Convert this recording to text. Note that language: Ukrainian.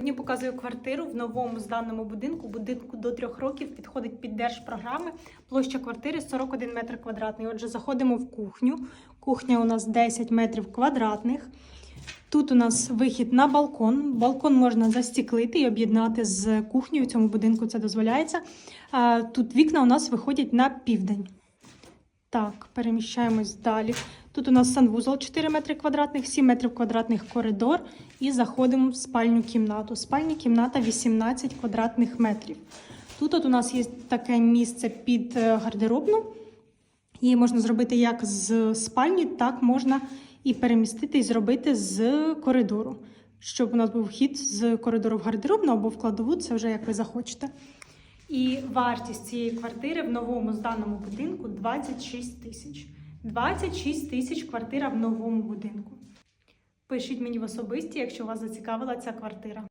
Сьогодні показую квартиру в новому зданому будинку. Будинку до трьох років підходить під держпрограми. Площа квартири 41 метр квадратний. Отже, заходимо в кухню. Кухня у нас 10 метрів квадратних. Тут у нас вихід на балкон. Балкон можна застіклити і об'єднати з кухнею. В цьому будинку це дозволяється. Тут вікна у нас виходять на південь. Так, переміщаємось далі. Тут у нас санвузол 4 метри квадратних, 7 метрів квадратних коридор і заходимо в спальню кімнату. Спальня кімната 18 квадратних метрів. Тут от у нас є таке місце під е, гардеробну. Її можна зробити як з спальні, так можна і перемістити і зробити з коридору. Щоб у нас був вхід з коридору в гардеробну або в кладову, це вже як ви захочете. І вартість цієї квартири в новому зданому будинку 26 тисяч. 26 тисяч квартира в новому будинку. Пишіть мені в особисті, якщо вас зацікавила ця квартира.